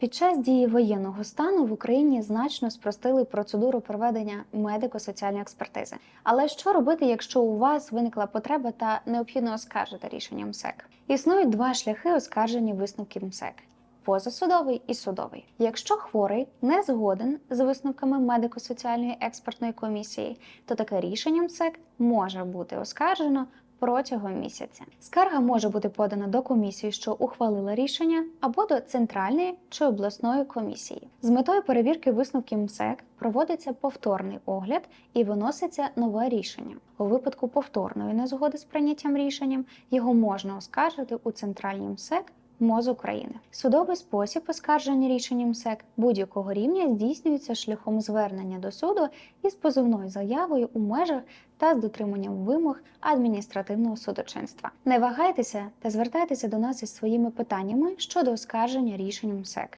Під час дії воєнного стану в Україні значно спростили процедуру проведення медико-соціальної експертизи. Але що робити, якщо у вас виникла потреба та необхідно оскаржити рішення МСЕК? Існують два шляхи оскарження висновків МСЕК. Позасудовий і судовий. Якщо хворий не згоден з висновками медико-соціальної експертної комісії, то таке рішення МСЕК може бути оскаржено протягом місяця. Скарга може бути подана до комісії, що ухвалила рішення, або до центральної чи обласної комісії. З метою перевірки висновків МСЕК проводиться повторний огляд і виноситься нове рішення. У випадку повторної незгоди з прийняттям рішенням його можна оскаржити у центральній МСЕК МОЗ України. Судовий спосіб оскарження рішення МСЕК будь-якого рівня здійснюється шляхом звернення до суду із позовною заявою у межах та з дотриманням вимог адміністративного судочинства. Не вагайтеся та звертайтеся до нас із своїми питаннями щодо оскарження рішень МСЕК.